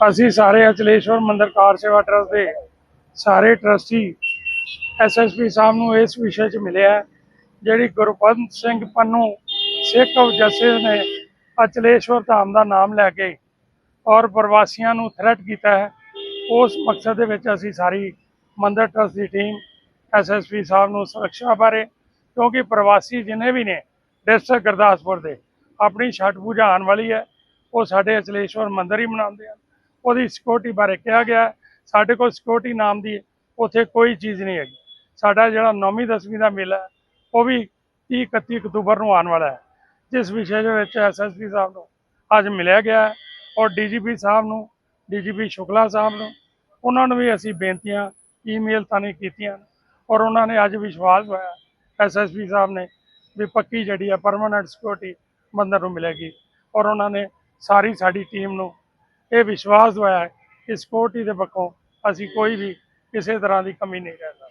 ਅਸੀਂ ਸਾਰੇ ਅਚਲੇਸ਼ਵਰ ਮੰਦਰ ਕਾਰ ਸੇਵਾ ਟਰਸਟ ਦੇ ਸਾਰੇ ਟਰਸਟੀ ਐਸਐਸਪੀ ਸਾਹਿਬ ਨੂੰ ਇਸ ਵਿਸ਼ੇ 'ਚ ਮਿਲਿਆ ਜਿਹੜੀ ਗੁਰਪੰਤ ਸਿੰਘ ਪੰਨੂ, ਸਿੱਖ ਜੱਸੇ ਨੇ ਅਚਲੇਸ਼ਵਰ ਧਾਮ ਦਾ ਨਾਮ ਲੈ ਕੇ ਔਰ ਪ੍ਰਵਾਸੀਆਂ ਨੂੰ ਥ੍ਰੈਟ ਕੀਤਾ ਹੈ, ਉਸ ਮਕਸਦ ਦੇ ਵਿੱਚ ਅਸੀਂ ਸਾਰੀ ਮੰਦਰ ਟਰਸਟ ਦੀ ਟੀਮ ਐਸਐਸਪੀ ਸਾਹਿਬ ਨੂੰ ਸੁਰੱਖਿਆ ਬਾਰੇ, ਕਿਉਂਕਿ ਪ੍ਰਵਾਸੀ ਜਿੰਨੇ ਵੀ ਨੇ ਡਿਸਟ੍ਰਿਕਟ ਗੁਰਦਾਸਪੁਰ ਦੇ, ਆਪਣੀ ਛਠ ਪੂਜਾ ਆਉਣ ਵਾਲੀ ਹੈ, ਉਹ ਸਾਡੇ ਅਚਲੇਸ਼ਵਰ ਮੰਦਰ ਹੀ ਮਨਾਉਂਦੇ ਹਨ। ਉਹਦੀ ਸਿਕਿਉਰਿਟੀ ਬਾਰੇ ਕਿਹਾ ਗਿਆ ਹੈ। ਸਾਡੇ ਕੋਲ ਸਿਕਿਉਰਿਟੀ ਨਾਮ ਦੀ ਉੱਥੇ ਕੋਈ ਚੀਜ਼ ਨਹੀਂ ਹੈਗੀ ਸਾਡਾ ਜਿਹੜਾ 9ਵੀਂ 10ਵੀਂ ਦਾ ਮੇਲਾ ਉਹ ਵੀ 30 31 ਅਕਤੂਬਰ ਨੂੰ ਆਉਣ ਵਾਲਾ ਹੈ ਜਿਸ ਵਿਸ਼ੇ ਦੇ ਵਿੱਚ ਐਸਐਸਪੀ ਸਾਹਿਬ ਨੂੰ ਅੱਜ ਮਿਲਿਆ ਗਿਆ ਹੈ ਔਰ ਡੀਜੀਪੀ ਸਾਹਿਬ ਨੂੰ ਡੀਜੀਪੀ ਸ਼ੁਕਲਾ ਸਾਹਿਬ ਨੂੰ, ਉਹਨਾਂ ਨੂੰ ਵੀ ਅਸੀਂ ਬੇਨਤੀਆਂ ਈਮੇਲ ਤਾਨੀ ਕੀਤੀਆਂ ਔਰ ਉਹਨਾਂ ਨੇ ਅੱਜ ਵਿਸ਼ਵਾਸ ਹੋਇਆ ਐਸਐਸਪੀ ਸਾਹਿਬ ਨੇ ਵੀ ਪੱਕੀ ਜਿਹੜੀ ਹੈ ਪਰਮਾਨੈਂਟ ਸਿਕਿਉਰਿਟੀ ਮੰਦਰ ਨੂੰ ਮਿਲੇਗੀ ਔਰ ਉਹਨਾਂ ਨੇ ਸਾਰੀ ਸਾਡੀ ਟੀਮ ਨੂੰ ਇਹ ਵਿਸ਼ਵਾਸ ਦਵਾਇਆ ਕਿ ਸਿਕਿਉਰਿਟੀ ਦੇ ਪੱਖੋਂ ਅਸੀਂ ਕੋਈ ਵੀ ਕਿਸੇ ਤਰ੍ਹਾਂ ਦੀ ਕਮੀ ਨਹੀਂ ਰਹਿਣਾ